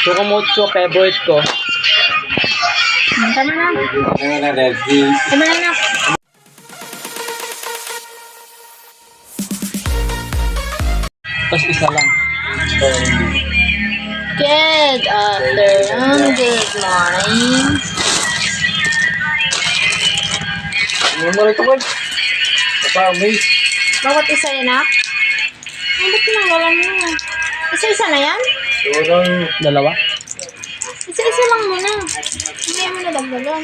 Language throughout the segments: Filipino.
Chocomocho, favorite ko. Tama na. Ano na, ready? Tama na. Tapos isa lang. Good afternoon. Good morning. Ano mo rin ito, Boy? Basta, may. Bawat isa yan, ha? Ay, ba't tinanggalan mo? Isa-isa na yan? Sobrang... Dalawa. Isa-isa lang muna. Hindi mo na dagdagan.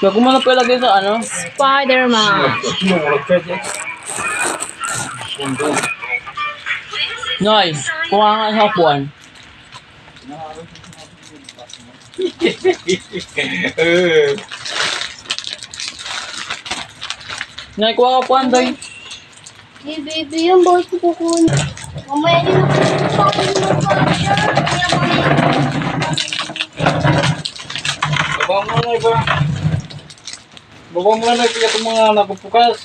Huwag mo na pala dito, ano? Spider-Man. Pwede? Noy, kuha nga sa upuan. Noy, kuha ka upuan, Doy. Hey, baby, yung boy ko kukunin. Mamaya din ako sa akin ng pagkakas. Kaya mamaya. Baba mo na iba. Baba mo na kaya itong mga napupukas.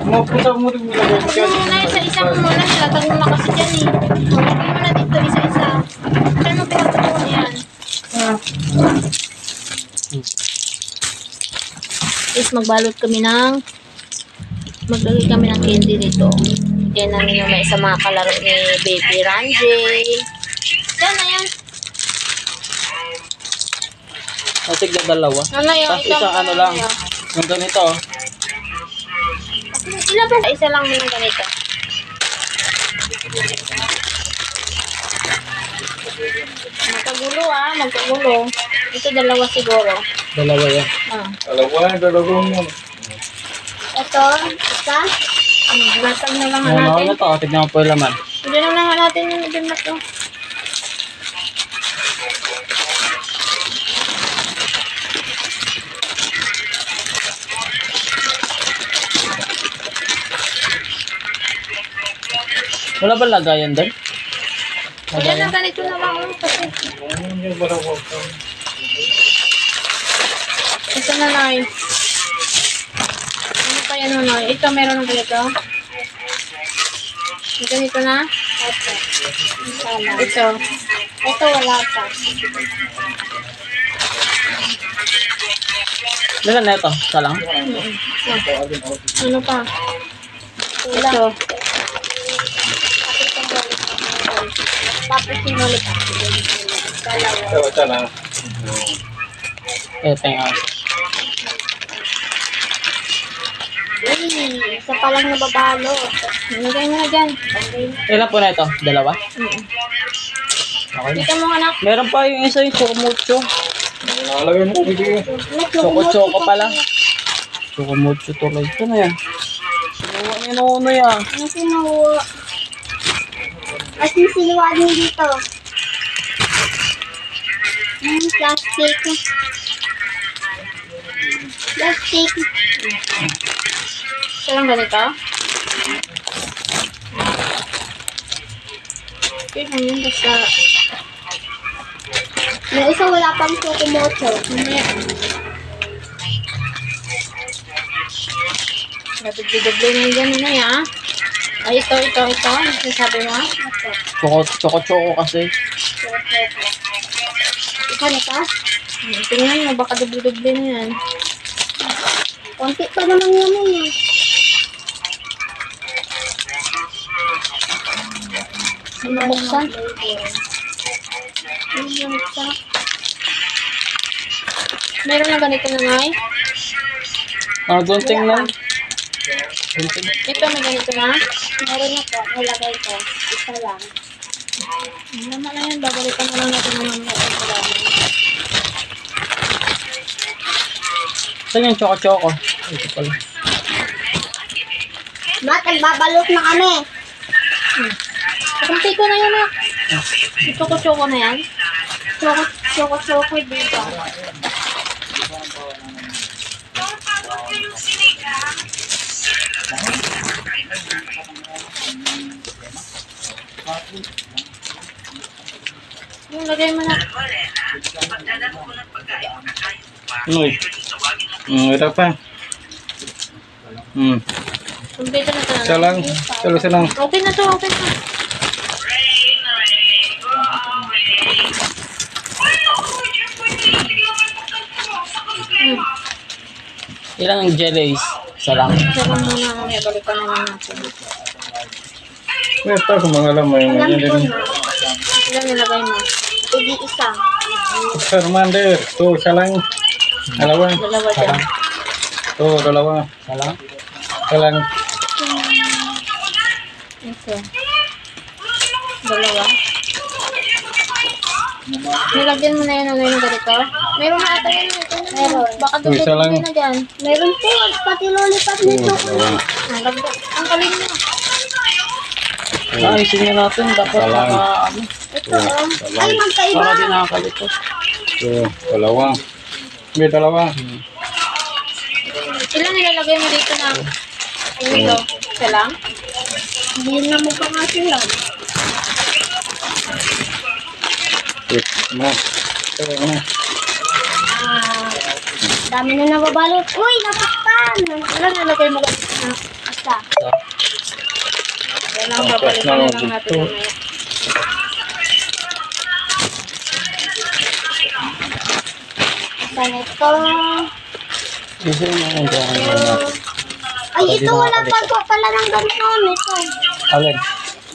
Mga puta mo rin mga Huwag mo muna, isa-isa mo muna. Nilatag mo na kasi dyan eh. Huwag mo muna dito, isa-isa. Saan mo pinagtutunan yan? Is magbalot kami ng maglagay kami ng candy dito. Yan namin yung may sa mga kalaro ni Baby Ranjay. Yan na yan. Kasi na dalawa. Ano yung Tapos isang ano lang. Yung ganito. oh. Ilan ba? Isa lang yung ganito. Magkagulo ah, magkagulo. Ito dalawa siguro. Dalawa yan. Ah. Dalawa, dalawang mo. Ito, isa. Hmm, Latag na lang Ano natin. na to? Tignan mo po yung laman. Hindi na lang natin yung ibig na to. Wala ba lagayan doon? Kaya na ganito na lang. oh, Kasi Ano yung dalawa ko? ito na lang. Ano kaya na lang? Ito meron ng ganito. Ganito na. Ito. Ito. Ito wala pa. Ilan na ito? Isa lang? Ano pa? Ito. Tapos yung ulit. Dalawa. Ito, ito na. Ito yung isa pa lang nababalo. Nilagay mo na dyan. Okay. Ilan po na ito? Dalawa? Mm. Okay. Dito mo anak. Meron pa yung isa yung chocomocho. Nakalagay mo, bigay. Choco-choco pala. Chocomocho tuloy. Ito na yan. Sinuwa niya na uno yan. Ano sinuwa? At yung sinuwa din dito. Hmm, plastic. Plastic. Ito lang ganito? Okay, hanggang basta. Yung isa wala pang chocomocho. Mamaya. Nadubli-dubli na yung gano'n na yan. Ay, ito, ito, ito. Ano sinasabi mo? Choco, choco-choco kasi. Ikaw na ka? Hmm, Tingnan mo, baka dubli-dubli na yan. Konti pa naman yan eh. Buksan? Meron na ganito na ngay? Ah, gunting lang. Gunting. Ito, may ganito na? Meron na po. Nilagay ko. Isa lang. Naman na yan? Babalikan na lang natin naman pagkakaroon. Saan yung choco-choco? Ito pala. Mat, nagbabalot na kami. Kunti ko na yun, ah. Choco-choco na yan. Choco, choco-choco dito. Yung lagay mo na. Uy. Hmm, ito pa. Hmm. Kumpleto na ito. Isa lang. Isa lang. Okay na to, okay na. Ilang jellies? Isa lang. Isa lang muna mamaya balikan na lang natin. May ito sa mga. Alam Yan ko din. na. Ilan nilagay mo? Hindi isa. Charmander. Ito, isa lang. Dalawa. Dalawa dyan. Ito, dalawa. Isa lang? Isa lang. Isa. Dalawa. Nilagyan mo na yun ano yung ganito? Meron na ata yun. Meron. Baka Uy, isa lang. na dyan. Meron po. Pati lollipop Ito, dalawa. Ang. Ang kaling mo. Ayusin nga natin. Dapat Isa lang. naka, ano, Ito oh. Ay, para magkaiba. di nakakalikot. Ito, dalawa. May dalawa. Ilan nilalagay mo dito na? Ito. Isa lang? Hindi na mo pa nga sila. Wait, ano? Ito, ano? Ah, dami na nababalot. Uy, napakpan! Ilan nilagay mo dito na? Basta. Yan lang, Ang babalikan na na ng lang natin mamaya. Ganito. Ayusin nga natin. dyan. Ay, ito wala pa ko pala ng ganon. Ito. Alin?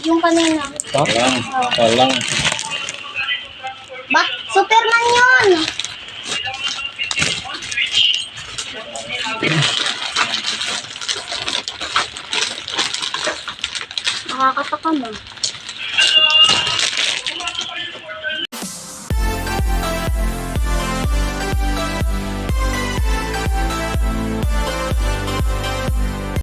Yung kanina. Ito? Lang. Isa lang. Ba? Superman yun! Nakakatakam ba?